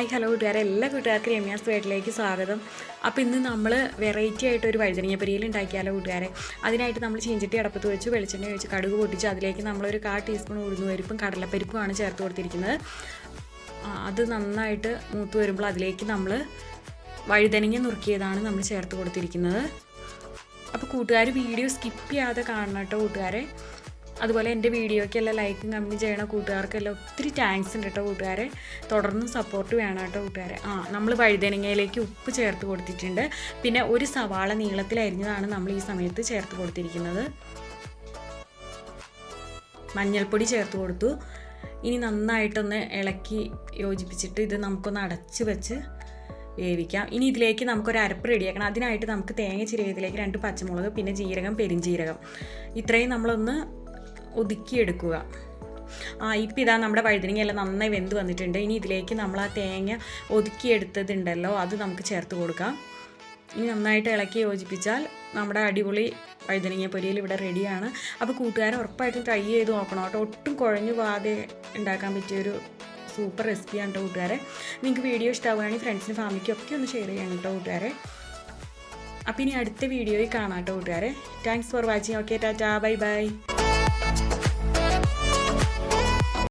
Hi hello കൂട്ടുകാരെ. എല്ലാ കൂട്ടുകാർക്കും രമ്യാസ് വീട്ടിലേക്ക് സ്വാഗതം. അപ്പോൾ ഇന്ന് നമ്മൾ വെറൈറ്റി ആയിട്ട് ഒരു വഴുതനങ്ങ പരിയിൽ ഉണ്ടാക്കിയാലോ കൂട്ടുകാരെ? അതിനായിട്ട് നമ്മൾ ചീഞ്ചട്ടി അടപ്പത്ത് വെച്ച് വെളിച്ചെണ്ണ ഒഴിച്ച് കടുക് പൊട്ടിച്ച് അതിലേക്ക് നമ്മളൊരു കാ ടീസ്പൂൺ ഉഴുന്നുപരിപ്പും കടലപ്പരിപ്പുമാണ് ചേർത്ത് കൊടുത്തിരിക്കുന്നത്. അത് നന്നായിട്ട് മൂത്ത് വരുമ്പോൾ അതിലേക്ക് നമ്മൾ വഴുതനങ്ങ നുറുക്കിയതാണ് നമ്മൾ ചേർത്ത് കൊടുത്തിരിക്കുന്നത്. അപ്പോൾ കൂട്ടുകാർ വീഡിയോ സ്കിപ്പ് ചെയ്യാതെ കാണണം കേട്ടോ കൂട്ടുകാരെ. അതുപോലെ എന്റെ വീഡിയോയ്ക്കെല്ലാം ലൈക്കും കമ്മി ചെയ്യണ കൂട്ടുകാർക്കെല്ലാം ഒത്തിരി താങ്ക്സ് ഉണ്ട് കേട്ടോ കൂട്ടുകാരെ. തുടർന്ന് സപ്പോർട്ട് വേണം കേട്ടോ കൂട്ടുകാരെ. ആ നമ്മൾ വഴുതനങ്ങയിലേക്ക് ഉപ്പ് ചേർത്ത് കൊടുത്തിട്ടുണ്ട്. പിന്നെ ഒരു സവാള നീളത്തിലരിഞ്ഞതാണ് നമ്മൾ ഈ സമയത്ത് ചേർത്ത് കൊടുത്തിരിക്കുന്നത്. മഞ്ഞൾപ്പൊടി ചേർത്ത് കൊടുത്തു. ഇനി നന്നായിട്ടൊന്ന് ഇളക്കി യോജിപ്പിച്ചിട്ട് ഇത് നമുക്കൊന്ന് അടച്ച് വെച്ച് വേവിക്കാം. ഇനി ഇതിലേക്ക് നമുക്കൊരു അരപ്പ് റെഡിയാക്കണം. അതിനായിട്ട് നമുക്ക് തേങ്ങ ചിരകത്തിലേക്ക് രണ്ട് പച്ചമുളക് പിന്നെ ജീരകം പെരിഞ്ജീരകം ഇത്രയും നമ്മളൊന്ന് ഒതുക്കിയെടുക്കുക. ആ ഇപ്പം ഇതാ നമ്മുടെ വഴുതനങ്ങയെല്ലാം നന്നായി വെന്ത് വന്നിട്ടുണ്ട്. ഇനി ഇതിലേക്ക് നമ്മൾ ആ തേങ്ങ ഒതുക്കിയെടുത്തതുണ്ടല്ലോ അത് നമുക്ക് ചേർത്ത് കൊടുക്കാം. ഇനി നന്നായിട്ട് ഇളക്കി യോജിപ്പിച്ചാൽ നമ്മുടെ അടിപൊളി വഴുതനങ്ങ പൊരിയിൽ ഇവിടെ റെഡിയാണ്. അപ്പോൾ കൂട്ടുകാരെ ഉറപ്പായിട്ടും ട്രൈ ചെയ്ത് നോക്കണം കേട്ടോ. ഒട്ടും കുഴഞ്ഞു പാതെ ഉണ്ടാക്കാൻ പറ്റിയൊരു സൂപ്പർ റെസിപ്പിയാണ് കേട്ടോ കൂട്ടുകാരെ. നിങ്ങൾക്ക് വീഡിയോ ഇഷ്ടമാവുകയാണെങ്കിൽ ഫ്രണ്ട്സിനും ഫാമിലിക്കും ഒക്കെ ഒന്ന് ഷെയർ ചെയ്യണം കേട്ടോ കൂട്ടുകാരെ. അപ്പോൾ ഇനി അടുത്ത വീഡിയോയിൽ കാണാം കേട്ടോ കൂട്ടുകാരെ. Thanks for watching okay tata bye bye